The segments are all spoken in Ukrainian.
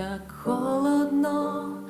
Так холодно,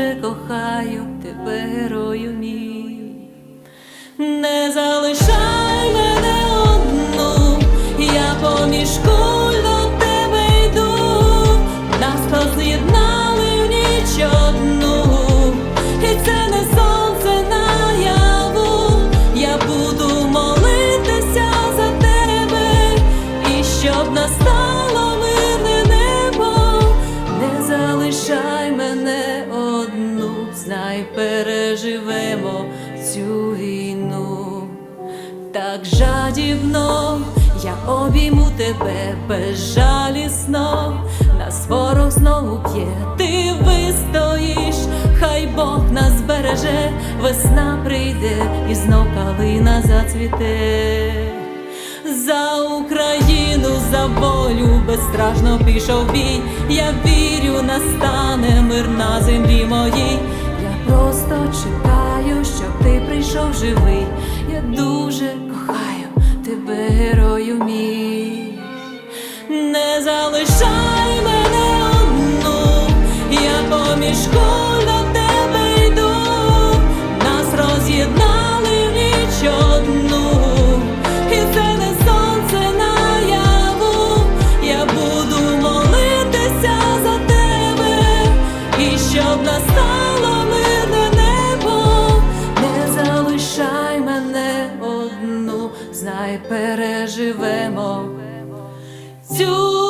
дуже кохаю тебе, герою переживемо цю війну. Так жадібно я обійму тебе безжалісно, нас ворог знову п'є, ти вистоїш, хай Бог нас береже, весна прийде і знов калина зацвіте. За Україну, за волю безстрашно пішов бій. Я вірю, настане мир на землі моїй. Чекаю, щоб ти прийшов живий. Я дуже кохаю тебе, герою мій. Не залишай мене одну, я поміж до тебе йду, нас роз'єднали в ніч одну, і це не сонце наяву, я буду молитися за тебе, і щоб настало знай, переживемо цю